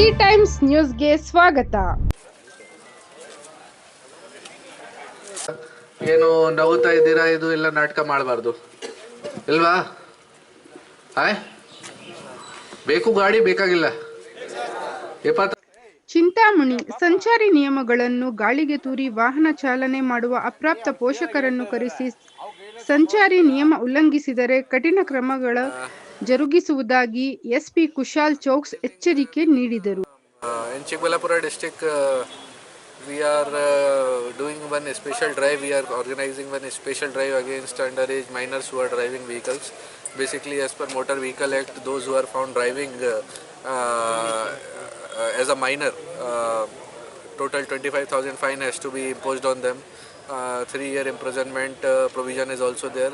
C times ನ್ಯೂಸ್ಗೆ ಸ್ವಾಗತ. ಏನು ನಗುತ್ತಾ ಇದ್ದೀರಾ? ಇದು ಎಲ್ಲ ನಾಟಕ ಮಾಡಬಾರ್ದು. ಇಲ್ವಾ? ಆಯ್. ಬೇಕು ಗಾಡಿ ಬೇಕಾಗಿಲ್ಲ. ಇಪ್ಪತ್ತ ಚಿಂತಾಮಣಿ ಸಂಚಾರಿ ನಿಯಮಗಳನ್ನು ಗಾಳಿಗೆ ತೂರಿ ವಾಹನ ಚಾಲನೆ ಮಾಡುವ ಅಪ್ರಾಪ್ತ ಪೋಷಕರನ್ನು ಕರೆಸಿ ಸಂಚಾರಿ ನಿಯಮ ಉಲ್ಲಂಘಿಸಿದರೆ ಕಠಿಣ ಕ್ರಮಗಳ ಜರುಗಿಸುವುದಾಗಿ ಎಸ್ಪಿ ಕುಶಾಲ್ ಚೌಕ್ಸ್ ಎಚ್ಚರಿಕೆ ನೀಡಿದರು Uh, in Chikbalapura district, uh, we are uh, doing one special drive. We are organizing one special drive against underage minors who are driving vehicles. Basically, as per Motor Vehicle Act, those who are found driving uh, uh, as a minor, uh, total 25,000 fine has to be imposed on them. Uh, three year imprisonment uh, provision is also there,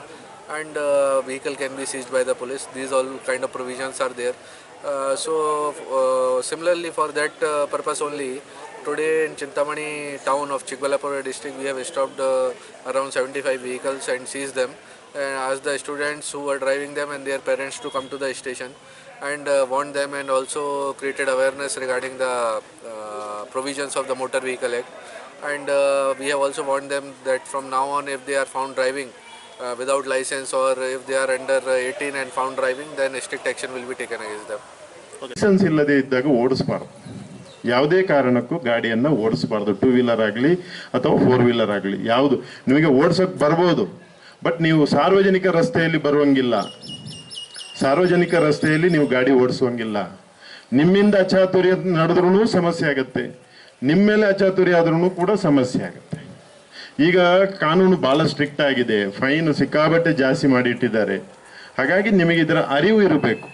and uh, vehicle can be seized by the police. These all kind of provisions are there. Uh, so uh, similarly for that uh, purpose only today in Chintamani town of Chikbalapura district we have stopped uh, around 75 vehicles and seized them and asked the students who were driving them and their parents to come to the station and uh, warned them and also created awareness regarding the provisions of the motor vehicle act and we have also warned them that from now on if they are found driving uh, without license or if they are under uh, 18 and found driving then strict action will be taken against them. Licence ಇಲ್ಲದೆ ಇದ್ದಾಗ ಓಡಿಸಬಾರ್ದು. ಯಾವುದೇ ಕಾರಣಕ್ಕೂ ಗಾಡಿಯನ್ನು ಓಡಿಸಬಾರ್ದು. Two wheeler ಆಗಲಿ ಅಥವಾ four wheeler ಆಗಲಿ ಯಾವುದು. ನಿಮಗೆ ಓಡಿಸೋಕೆ ಬರ್ಬೋದು. ಬಟ್ ನೀವು ಸಾರ್ವಜನಿಕ ರಸ್ತೆಯಲ್ಲಿ ಬರುವಂಗಿಲ್ಲ. ಸಾರ್ವಜನಿಕ ರಸ್ತೆಯಲ್ಲಿ ನೀವು ಗಾಡಿ ಓಡಿಸುವಂಗಿಲ್ಲ. ನಿಮ್ಮಿಂದ ಅಚಾತುರ್ಯ ನಡೆದ್ರೂ ಸಮಸ್ಯೆ ಆಗುತ್ತೆ. ನಿಮ್ಮ ಮೇಲೆ ಅಚಾತುರ್ಯ ಆದ್ರೂ ಕೂಡ ಸಮಸ್ಯೆ ಆಗುತ್ತೆ. ಈಗ ಕಾನೂನು ಬಹಳ ಸ್ಟ್ರಿಕ್ಟ್ ಆಗಿದೆ. ಫೈನ್ ಸಿಕ್ಕಾಬಟ್ಟೆ ಜಾಸ್ತಿ ಮಾಡಿಟ್ಟಿದ್ದಾರೆ. ಹಾಗಾಗಿ ನಿಮಗೆ ಇದರ ಅರಿವು ಇರಬೇಕು.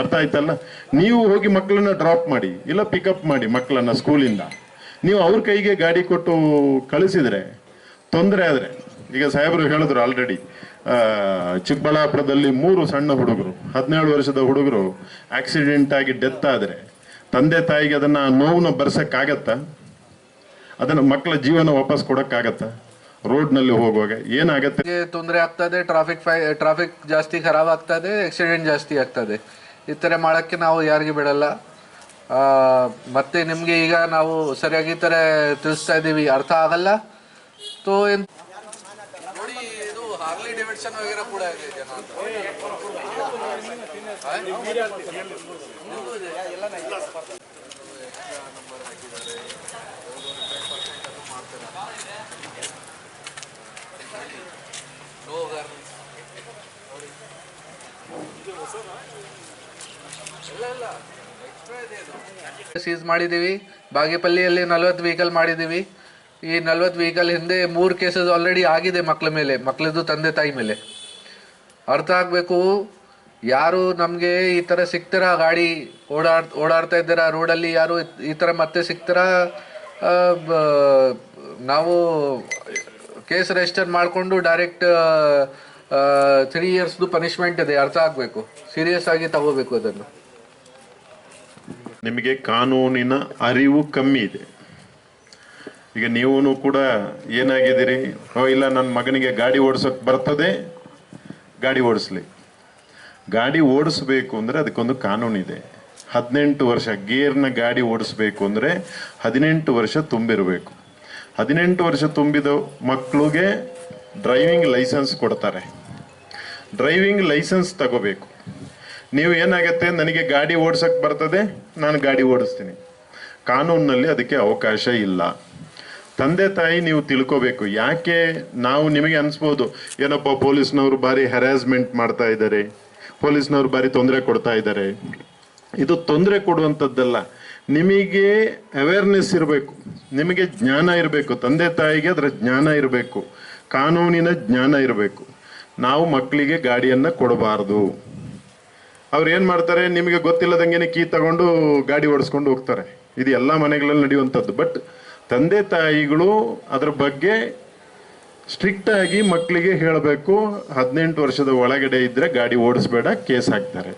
ಅರ್ಥ ಆಯ್ತಲ್ಲ? ನೀವು ಹೋಗಿ ಮಕ್ಕಳನ್ನ ಡ್ರಾಪ್ ಮಾಡಿ, ಇಲ್ಲ ಪಿಕಪ್ ಮಾಡಿ ಮಕ್ಕಳನ್ನ ಸ್ಕೂಲಿಂದ ನೀವು ಅವ್ರ ಕೈಗೆ ಗಾಡಿ ಕೊಟ್ಟು ಕಳಿಸಿದ್ರೆ ತೊಂದರೆ ಆದರೆ. ಈಗ ಸಾಹೇಬರು ಹೇಳಿದ್ರು ಆಲ್ರೆಡಿ ಚಿಕ್ಕಬಳ್ಳಾಪುರದಲ್ಲಿ ಮೂರು ಸಣ್ಣ ಹುಡುಗರು, ಹದಿನೇಳು ವರ್ಷದ ಹುಡುಗರು ಆಕ್ಸಿಡೆಂಟ್ ಆಗಿ ಡೆತ್ ಆದರೆ, ತಂದೆ ತಾಯಿಗೆ ಅದನ್ನ ನೋವನ್ನ ಬರ್ಸಕ್ಕಾಗತ್ತಾ? ಅದನ್ನ ಮಕ್ಕಳ ಜೀವನ ವಾಪಸ್ ಕೊಡಕ್ಕಾಗತ್ತಾ ರೋಡ್ನಲ್ಲಿ ಹೋಗುವಾಗ ಏನಾಗುತ್ತೆ ತೊಂದರೆ ಆಗ್ತದೆ ಟ್ರಾಫಿಕ್ ಫೈ ಟ್ರಾಫಿಕ್ ಜಾಸ್ತಿ ಖರಾಬ್ ಆಗ್ತದೆ ಆಕ್ಸಿಡೆಂಟ್ ಜಾಸ್ತಿ ಆಗ್ತದೆ ಈ ಥರ ಮಾಡೋಕ್ಕೆ ನಾವು ಯಾರಿಗೂ ಬಿಡಲ್ಲ ಮತ್ತೆ ನಿಮಗೆ ಈಗ ನಾವು ಸರಿಯಾಗಿ ಈ ಥರ ತಿಳಿಸ್ತಾ ಇದ್ದೀವಿ ಅರ್ಥ ಆಗಲ್ಲ ತೋ ಏನ್ ಇದು ಹಾರ್ಲಿ ಡೆವಿಡ್ಸನ್ ವಗೇರ ಕೂಡ ಇದೆ ಸೀಸ್ ಮಾಡಿದ್ದೀವಿ. ಬಾಗೇಪಲ್ಲಿಯಲ್ಲಿ ನಲ್ವತ್ತು ವೆಹಿಕಲ್ ಮಾಡಿದ್ದೀವಿ. ಈ ನಲವತ್ತು ವೆಹಿಕಲ್ ಹಿಂದೆ ಮೂರು ಕೇಸಸ್ ಆಲ್ರೆಡಿ ಆಗಿದೆ ಮಕ್ಕಳ ಮೇಲೆ ಮಕ್ಕಳದ್ದು ತಂದೆ ತಾಯಿ ಮೇಲೆ. ಅರ್ಥ ಆಗಬೇಕು? ಯಾರು ನಮಗೆ ಈ ಥರ ಸಿಗ್ತೀರಾ? ಗಾಡಿ ಓಡಾಡ್, ಓಡಾಡ್ತಾ ಇದ್ದೀರಾ? ರೋಡಲ್ಲಿ ಯಾರು ಈ ಥರ ಮತ್ತೆ ಸಿಗ್ತೀರಾ? ನಾವು ಕೇಸ್ ರಿಜಿಸ್ಟರ್ ಮಾಡಿಕೊಂಡು ಡೈರೆಕ್ಟ್ ತ್ರೀ ಇಯರ್ಸ್ದು ಪನಿಷ್ಮೆಂಟ್ ಇದೆ, ಅರ್ಥ ಆಗಬೇಕು. ಸೀರಿಯಸ್ ಆಗಿ ತಗೋಬೇಕು ಅದನ್ನು. ನಿಮಗೆ ಕಾನೂನಿನ ಅರಿವು ಕಮ್ಮಿ ಇದೆ. ಈಗ ನೀವು ಕೂಡ ಏನಾಗಿದ್ದೀರಿ? ಓ, ಇಲ್ಲ, ನನ್ನ ಮಗನಿಗೆ ಗಾಡಿ ಓಡಿಸೋಕೆ ಬರ್ತದೆ, ಗಾಡಿ ಓಡಿಸ್ಲಿ. ಗಾಡಿ ಓಡಿಸ್ಬೇಕು ಅಂದರೆ ಅದಕ್ಕೊಂದು ಕಾನೂನಿದೆ ಹದಿನೆಂಟು ವರ್ಷ ಗೇರ್ನ ಗಾಡಿ ಓಡಿಸ್ಬೇಕು ಅಂದರೆ ಹದಿನೆಂಟು ವರ್ಷ ತುಂಬಿರಬೇಕು. ಹದಿನೆಂಟು ವರ್ಷ ತುಂಬಿದ ಮಕ್ಕಳಿಗೆ ಡ್ರೈವಿಂಗ್ ಲೈಸೆನ್ಸ್ ಕೊಡ್ತಾರೆ. ಡ್ರೈವಿಂಗ್ ಲೈಸೆನ್ಸ್ ತಗೋಬೇಕು. ನೀವು ಏನಾಗುತ್ತೆ, ನನಗೆ ಗಾಡಿ ಓಡಿಸಕ್ ಬರ್ತದೆ, ನಾನು ಗಾಡಿ ಓಡಿಸ್ತೀನಿ. ಕಾನೂನಿನಲ್ಲಿ ಅದಕ್ಕೆ ಅವಕಾಶ ಇಲ್ಲ. ತಂದೆ ತಾಯಿ ನೀವು ತಿಳ್ಕೋಬೇಕು. ಯಾಕೆ ನಾವು ನಿಮಗೆ ಅನಿಸ್ಬೋದು ಏನಪ್ಪ ಪೊಲೀಸ್ನವರು ಭಾರಿ ಹ್ಯಾರಾಸ್ಮೆಂಟ್ ಮಾಡ್ತಾ ಇದ್ದಾರೆ, ಪೊಲೀಸ್ನವರು ಭಾರಿ ತೊಂದರೆ ಕೊಡ್ತಾ ಇದ್ದಾರೆ. ಇದು ತೊಂದರೆ ಕೊಡುವಂಥದ್ದಲ್ಲ. ನಿಮಗೆ ಅವೇರ್ನೆಸ್ ಇರಬೇಕು. ನಿಮಗೆ ಜ್ಞಾನ ಇರಬೇಕು. ತಂದೆ ತಾಯಿಗೆ ಅದರ ಜ್ಞಾನ ಇರಬೇಕು. ಕಾನೂನಿನ ಜ್ಞಾನ ಇರಬೇಕು. ನಾವು ಮಕ್ಕಳಿಗೆ ಗಾಡಿಯನ್ನು ಕೊಡಬಾರ್ದು. ಅವ್ರು ಏನು ಮಾಡ್ತಾರೆ, ನಿಮಗೆ ಗೊತ್ತಿಲ್ಲದಂಗೆನೆ ಕೀ ತಗೊಂಡು ಗಾಡಿ ಓಡಿಸ್ಕೊಂಡು ಹೋಗ್ತಾರೆ. ಇದು ಎಲ್ಲ ಮನೆಗಳಲ್ಲಿ ನಡೆಯುವಂಥದ್ದು. ಬಟ್ ತಂದೆ ತಾಯಿಗಳು ಅದರ ಬಗ್ಗೆ ಸ್ಟ್ರಿಕ್ಟ್ ಆಗಿ ಮಕ್ಕಳಿಗೆ ಹೇಳಬೇಕು. ಹದಿನೆಂಟು ವರ್ಷದ ಒಳಗಡೆ ಇದ್ದರೆ ಗಾಡಿ ಓಡಿಸ್ಬೇಡ, ಕೇಸ್ ಹಾಕ್ತಾರೆ.